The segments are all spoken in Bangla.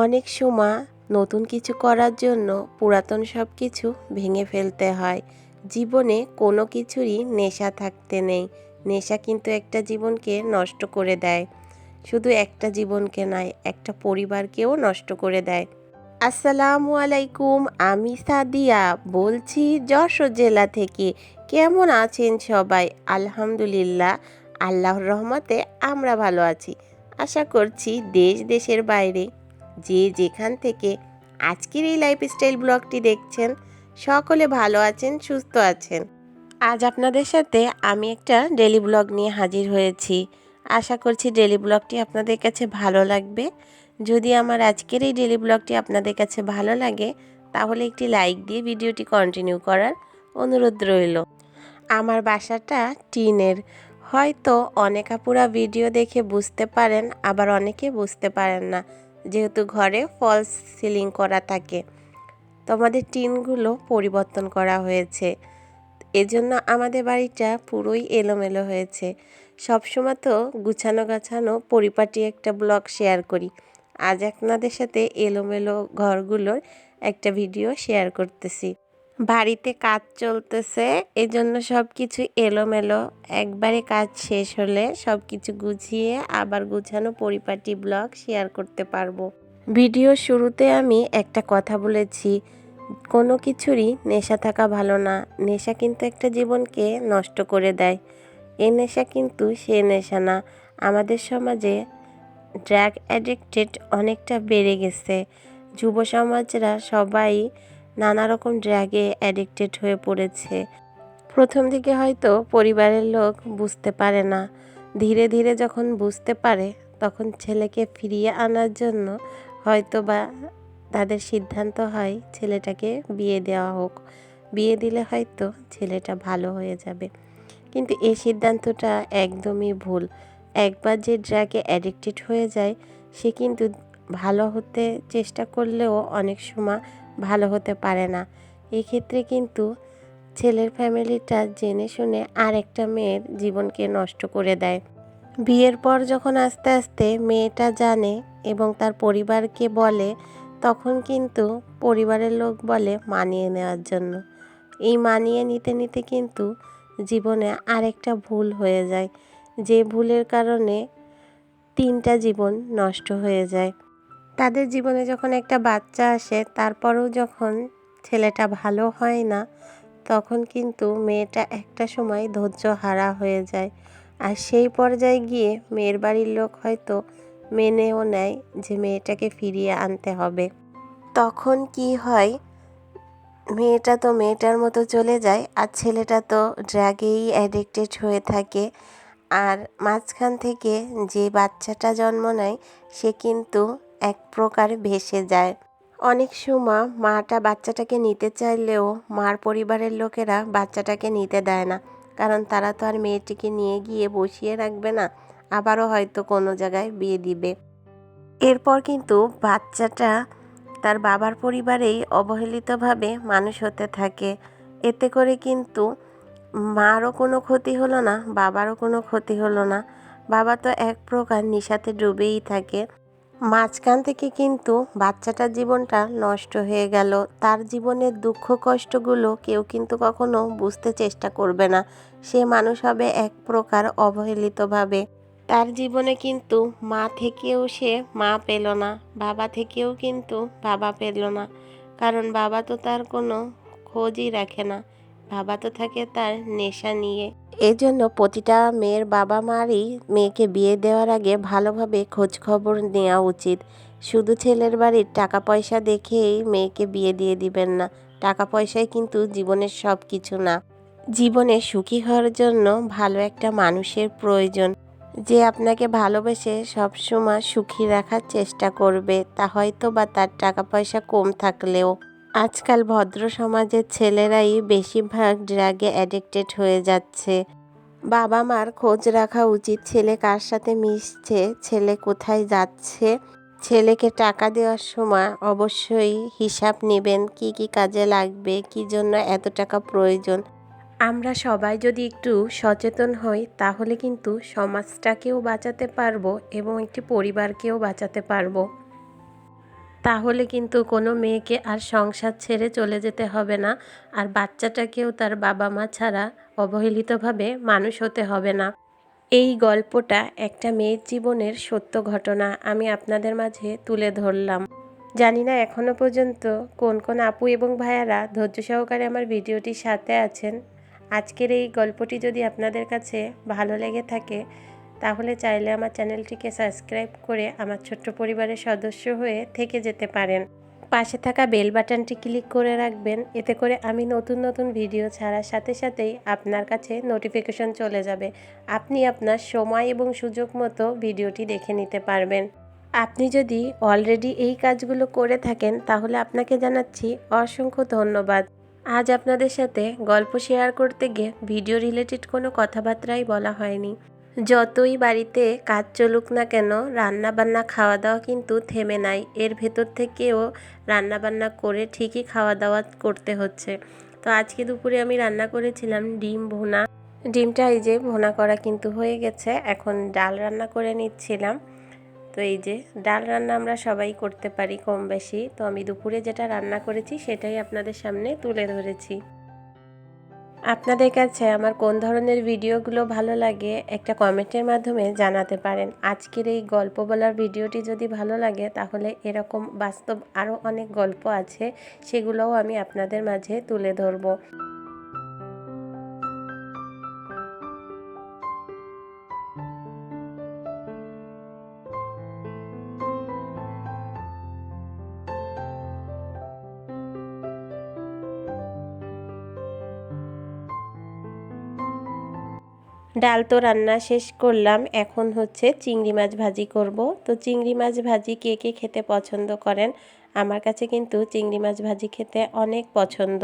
অনেক সময় নতুন কিছু করার জন্য পুরাতন সব কিছু ভেঙে ফেলতে হয়। জীবনে কোনো কিছুরই নেশা থাকতে নেই। নেশা কিন্তু একটা জীবনকে নষ্ট করে দেয়। শুধু একটা জীবনকে নয়, একটা পরিবারকেও নষ্ট করে দেয়। আসসালামু আলাইকুম, আমি সাদিয়া বলছি যশোর জেলা থেকে। কেমন আছেন সবাই? আলহামদুলিল্লাহ, আল্লাহর রহমতে আমরা ভালো আছি। আশা করছি দেশ দেশের বাইরে যে যেখান থেকে আজকের এই লাইফস্টাইল ব্লগটি দেখছেন, সকলে ভালো আছেন, সুস্থ আছেন। আজ আপনাদের সাথে আমি একটা ডেলি ব্লগ নিয়ে হাজির হয়েছি। আশা করছি ডেলি ব্লগটি আপনাদের কাছে ভালো লাগবে। যদি আমার আজকের এই ডেলি ব্লগটি আপনাদের কাছে ভালো লাগে, তাহলে একটি লাইক দিয়ে ভিডিওটি কন্টিনিউ করার অনুরোধ রইল। আমার বাসাটা টিনের। হয়তো অনেক আপুরা ভিডিও দেখে বুঝতে পারেন, আবার অনেকে বুঝতে পারেন না। যেহেতু ঘরে ফলস সিলিং করা থাকে। তো আমাদের টিনগুলো পরিবর্তন করা হয়েছে। এজন্য আমাদের বাড়িটা পুরোই এলোমেলো হয়েছে। সবসময় তো গুছানো গাছানো পরিপাটি একটা ব্লগ শেয়ার করি। আজ আপনাদের সাথে এলোমেলো ঘরগুলোর একটা ভিডিও শেয়ার করতেছি। বাড়িতে কাজ চলতেছে, এজন্য সব কিছু এলোমেলো। একবারে কাজ শেষ হলে সব কিছু গুছিয়ে আবার গুছানো পরিপাটি ব্লগ শেয়ার করতে পারব। ভিডিও শুরুতে আমি একটা কথা বলেছি, কোনো কিছুরই নেশা থাকা ভালো না। নেশা কিন্তু একটা জীবনকে নষ্ট করে দেয়। এ নেশা কিন্তু সে নেশা না। আমাদের সমাজে ড্রাগ অ্যাডিক্টেড অনেকটা বেড়ে গেছে। যুব সমাজরা সবাই নানা রকম ড্রাগে অ্যাডিক্টেড হয়ে পড়েছে। প্রথম দিকে হয়তো পরিবারের লোক বুঝতে পারে না। ধীরে ধীরে যখন বুঝতে পারে, তখন ছেলেকে ফিরিয়ে আনার জন্য হয়তো বা তাদের সিদ্ধান্ত হয় ছেলেটাকে বিয়ে দেওয়া হোক। বিয়ে দিলে হয়তো ছেলেটা ভালো হয়ে যাবে। কিন্তু এই সিদ্ধান্তটা একদমই ভুল। একবার যে ড্রাগে অ্যাডিক্টেড হয়ে যায়, সে কিন্তু ভালো হতে চেষ্টা করলেও অনেক সময় ভালো হতে পারে না। এক্ষেত্রে কিন্তু ছেলের ফ্যামিলিটা জেনে শুনে আর একটা মেয়ের জীবনকে নষ্ট করে দেয়। বিয়ের পর যখন আস্তে আস্তে মেয়েটা জানে এবং তার পরিবারকে বলে, তখন কিন্তু পরিবারের লোক বলে মানিয়ে নেওয়ার জন্য। এই মানিয়ে নিতে নিতে কিন্তু জীবনে আরেকটা ভুল হয়ে যায়। যে ভুলের কারণে তিনটা জীবন নষ্ট হয়ে যায়। তাদের জীবনে যখন একটা বাচ্চা আসে, তারপরেও যখন ছেলেটা ভালো হয় না, তখন কিন্তু মেয়েটা একটা সময় ধৈর্য হারা হয়ে যায়। আর সেই পর্যায়ে গিয়ে মেয়ের বাড়ির লোক হয়তো মেনেও নেয় যে মেয়েটাকে ফিরিয়ে আনতে হবে। তখন কি হয়, মেয়েটা তো মেয়েটার মতো চলে যায় আর ছেলেটা তো ড্রাগেই অ্যাডিক্টেড হয়ে থাকে। আর মাঝখান থেকে যে বাচ্চাটা জন্ম নেয়, সে কিন্তু এক প্রকার ভেসে যায়। অনেক সময় মাটা বাচ্চাটাকে নিতে চাইলেও মার পরিবারের লোকেরা বাচ্চাটাকে নিতে দেয় না। কারণ তারা তো আর মেয়েটিকে নিয়ে গিয়ে বসিয়ে রাখবে না, আবারও হয়তো কোনো জায়গায় বিয়ে দিবে। এরপর কিন্তু বাচ্চাটা তার বাবার পরিবারেই অবহেলিতভাবে মানুষ হতে থাকে। এতে করে কিন্তু মারও কোনো ক্ষতি হলো না, বাবারও কোনো ক্ষতি হলো না। বাবা তো এক প্রকার নিশাতে ডুবেই থাকে। মাঝখান থেকে কিন্তু বাচ্চাটার জীবনটা নষ্ট হয়ে গেল। তার জীবনের দুঃখ কষ্টগুলো কেউ কিন্তু কখনো বুঝতে চেষ্টা করবে না। সে মানুষ হবে এক প্রকার অবহেলিতভাবে। তার জীবনে কিন্তু মা থেকেও সে মা পেল না, বাবা থেকেও কিন্তু বাবা পেল না। কারণ বাবা তো তার কোনো খোঁজই রাখে না। বাবা তো থাকে তার নেশা নিয়ে। এজন্য প্রতিটা মেয়ের বাবা মারই মেয়েকে বিয়ে দেওয়ার আগে ভালোভাবে খোঁজ খবর নেওয়া উচিত। শুধু ছেলের বাড়ির টাকা পয়সা দেখেই মেয়েকে বিয়ে দিয়ে দিবেন না। টাকা পয়সাই কিন্তু জীবনের সব কিছু না। জীবনে সুখী হওয়ার জন্য ভালো একটা মানুষের প্রয়োজন। যে আপনাকে ভালোবেসে সবসময় সুখী রাখার চেষ্টা করবে, তা হয়তো বা তার টাকা পয়সা কম থাকলেও। আজকাল ভদ্র সমাজের ছেলেরাই বেশিরভাগ ড্রাগে অ্যাডিক্টেড হয়ে যাচ্ছে। বাবা মার খোঁজ রাখা উচিত ছেলে কার সাথে মিশছে, ছেলে কোথায় যাচ্ছে, ছেলেকে টাকা দেওয়ার সময় অবশ্যই হিসাব নেবেন কি কি কাজে লাগবে, কি জন্য এত টাকা প্রয়োজন। আমরা সবাই যদি একটু সচেতন হই, তাহলে কিন্তু সমাজটাকেও বাঁচাতে পারব এবং একটি পরিবারকেও বাঁচাতে পারব। তাহলে কিন্তু কোনো মেয়েকে আর সংসার ছেড়ে চলে যেতে হবে না। আর বাচ্চাটাকেও তার বাবা মা ছাড়া অবহেলিতভাবে মানুষ হতে হবে না। এই গল্পটা একটা মেয়ের জীবনের সত্য ঘটনা আমি আপনাদের মাঝে তুলে ধরলাম। জানি না এখনও পর্যন্ত কোন কোন আপু এবং ভাইয়ারা ধৈর্য সহকারে আমার ভিডিওটির সাথে আছেন। আজকের এই গল্পটি যদি আপনাদের কাছে ভালো লেগে থাকে তাহলে চাইলে আমার চ্যানেলটিকে সাবস্ক্রাইব করে আমার ছোট্ট পরিবারের সদস্য হয়ে থেকে যেতে পারেন। পাশে থাকা বেল বাটনটি ক্লিক করে রাখবেন। এতে করে আমি নতুন নতুন ভিডিও ছাড়ার সাথে সাথেই আপনার কাছে নোটিফিকেশন চলে যাবে। আপনি আপনার সময় এবং সুযোগ মতো ভিডিওটি দেখে নিতে পারবেন। আপনি যদি অলরেডি এই কাজগুলো করে থাকেন, তাহলে আপনাকে জানাচ্ছি অসংখ্য ধন্যবাদ। আজ আপনাদের সাথে গল্প শেয়ার করতে গিয়ে ভিডিও রিলেটেড কোনো কথাবার্তাই বলা হয়নি। যতই বাড়িতে কাজ চলুক না কেন রান্না বান্না খাওয়া দাওয়া কিন্তু থেমে নাই। এর ভেতর থেকেও রান্না বান্না করে ঠিকই খাওয়া দাওয়া করতে হচ্ছে। তো আজকে দুপুরে আমি রান্না করেছিলাম ডিম ভুনা। ডিমটা এই যে ভুনা করা কিন্তু হয়ে গেছে। এখন ডাল রান্না করে নিচ্ছিলাম। তো এই যে ডাল রান্না আমরা সবাই করতে পারি কম বেশি তো আমি দুপুরে যেটা রান্না করেছি সেটাই আপনাদের সামনে তুলে ধরেছি। আপনাদের কাছে আমার কোন ধরনের ভিডিওগুলো ভালো লাগে একটা কমেন্টের মাধ্যমে জানাতে পারেন। আজকের এই গল্প বলার ভিডিওটি যদি ভালো লাগে, তাহলে এরকম বাস্তব আরও অনেক গল্প আছে, সেগুলোও আমি আপনাদের মাঝে তুলে ধরবো। ডাল তো রান্না শেষ করলাম, এখন হচ্ছে চিংড়ি মাছ ভাজি করব। তো চিংড়ি মাছ ভাজি কে কে খেতে পছন্দ করেন? আমার কাছে কিন্তু চিংড়ি মাছ ভাজি খেতে অনেক পছন্দ।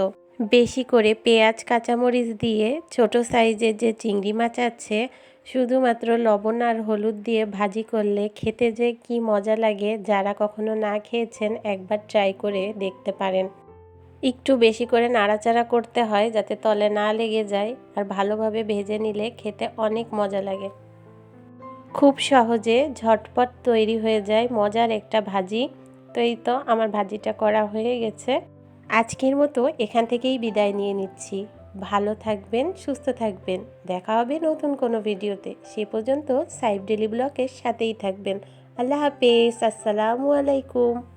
বেশি করে পেঁয়াজ, কাঁচামরিচ দিয়ে ছোট সাইজের যে চিংড়ি মাছ আছে, শুধুমাত্র লবণ আর হলুদ দিয়ে ভাজি করলে খেতে যে কি মজা লাগে, যারা কখনো না খেয়েছেন একবার ট্রাই করে দেখতে পারেন। একটু বেশি করে নাড়াচাড়া করতে হয় যাতে তলে না লেগে যায় আর ভালোভাবে ভেজে নিলে খেতে অনেক মজা লাগে। খুব সহজে ঝটপট তৈরি হয়ে যায় মজার একটা ভাজি। তো এই তো আমার ভাজিটা করা হয়ে গেছে। আজকের মতো এখান থেকেই বিদায় নিয়ে নিচ্ছি। ভালো থাকবেন, সুস্থ থাকবেন। দেখা হবে নতুন কোনো ভিডিওতে। সে পর্যন্ত সাইব ডেলি ব্লকের সাথেই থাকবেন। আল্লাহ হাফেজ। আসসালামু আলাইকুম।